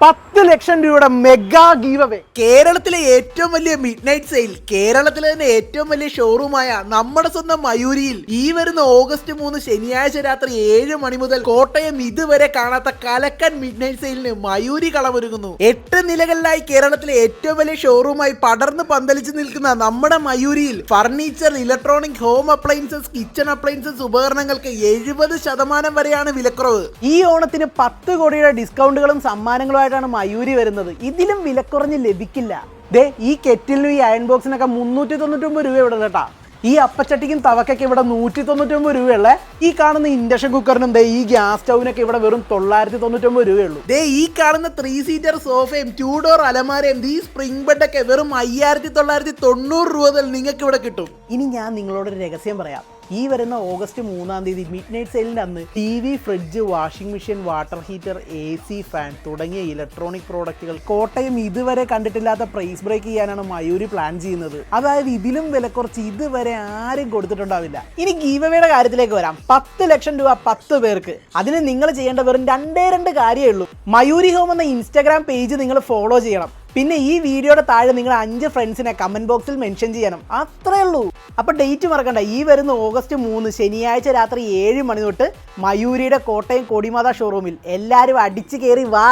pop. പത്ത് ലക്ഷം രൂപയുടെ mega give away കേരളത്തിലെ ഏറ്റവും വലിയ മിഡ് നൈറ്റ് സെയിൽ കേരളത്തിലെ തന്നെ ഏറ്റവും വലിയ ഷോറൂമായ നമ്മുടെ സ്വന്തം മയൂരിയിൽ ഈ വരുന്ന ഓഗസ്റ്റ് മൂന്ന് ശനിയാഴ്ച രാത്രി ഏഴ് മണി മുതൽ കോട്ടയം ഇതുവരെ കാണാത്ത കലക്കൻ മിഡ് നൈറ്റ് സെയിലിന് മയൂരി കളമൊരുങ്ങുന്നു. എട്ട് നിലകളിലായി കേരളത്തിലെ ഏറ്റവും വലിയ ഷോറൂമായി പടർന്ന് പന്തലിച്ച് നിൽക്കുന്ന നമ്മുടെ മയൂരിയിൽ furniture electronic home appliances kitchen appliances ഉപകരണങ്ങൾക്ക് എഴുപത് ശതമാനം വരെയാണ് വിലക്കുറവ്. ഈ ഓണത്തിന് പത്ത് കോടിയുടെ ഡിസ്കൗണ്ടുകളും സമ്മാനങ്ങളുമായിട്ടാണ് മയൂരി വരുന്നത് ഇതിലും വിലക്കുറഞ്ഞ് ലഭിക്കില്ല. ദേ ഈ കെറ്റിലിനും ഈ അയൺ ബോക്സിനൊക്കെ മുന്നൂറ്റി തൊണ്ണൂറ്റൊമ്പത് രൂപ ഇവിടെ കേട്ടാ. ഈ അപ്പച്ചട്ടിക്കും തവക്കൊക്കെ ഇവിടെ നൂറ്റി തൊണ്ണൂറ്റൊമ്പത് രൂപയുള്ളേ. ഈ കാണുന്ന ഇൻഡക്ഷൻ കുക്കറിനും ദേ ഈ ഗ്യാസ് സ്റ്റൗവിനൊക്കെ ഇവിടെ വെറും തൊള്ളായിരത്തി തൊണ്ണൂറ്റൊമ്പത് രൂപയുള്ളൂ. ദേ ഈ കാണുന്ന ത്രീ സീറ്റർ സോഫയും ടൂ ഡോർ അലമാരയും ഈ സ്പ്രിംഗ് ബെഡൊക്കെ വെറും അയ്യായിരത്തി തൊള്ളായിരത്തി തൊണ്ണൂറ് രൂപ നിങ്ങൾക്ക് ഇവിടെ കിട്ടും. ഇനി ഞാൻ നിങ്ങളോട് രഹസ്യം പറയാം. ഈ വരുന്ന ഓഗസ്റ്റ് മൂന്നാം തീയതി മിഡ് നൈറ്റ് സെയിലിന്റെ അന്ന് T V fridge washing machine water heater A C fan തുടങ്ങിയ ഇലക്ട്രോണിക് പ്രോഡക്റ്റുകൾ കോട്ടയം ഇതുവരെ കണ്ടിട്ടില്ലാത്ത പ്രൈസ് ബ്രേക്ക് ചെയ്യാനാണ് മയൂരി പ്ലാൻ ചെയ്യുന്നത്. അതായത് ഇതിലും വില കുറച്ച് ഇതുവരെ ആരും കൊടുത്തിട്ടുണ്ടാവില്ല. ഇനി ഗീവവയുടെ കാര്യത്തിലേക്ക് വരാം. പത്ത് ലക്ഷം രൂപ പത്ത് പേർക്ക്. അതിന് നിങ്ങൾ ചെയ്യേണ്ട വെറും രണ്ടേ രണ്ട് കാര്യമേ ഉള്ളൂ. മയൂരി ഹോം എന്ന ഇൻസ്റ്റാഗ്രാം പേജ് നിങ്ങൾ ഫോളോ ചെയ്യണം. പിന്നെ ഈ വീഡിയോയുടെ താഴെ നിങ്ങൾ അഞ്ച് ഫ്രണ്ട്സിനെ കമന്റ് ബോക്സിൽ മെൻഷൻ ചെയ്യണം. അത്രേ ഉള്ളൂ. അപ്പൊ ഡേറ്റ് മറക്കണ്ട. ഈ വരുന്ന ഓഗസ്റ്റ് മൂന്ന് ശനിയാഴ്ച രാത്രി ഏഴ് മണി തൊട്ട് മയൂരിയുടെ കോട്ടയം കൊടിമാത ഷോറൂമിൽ എല്ലാവരും അടിച്ചു കയറി വാ.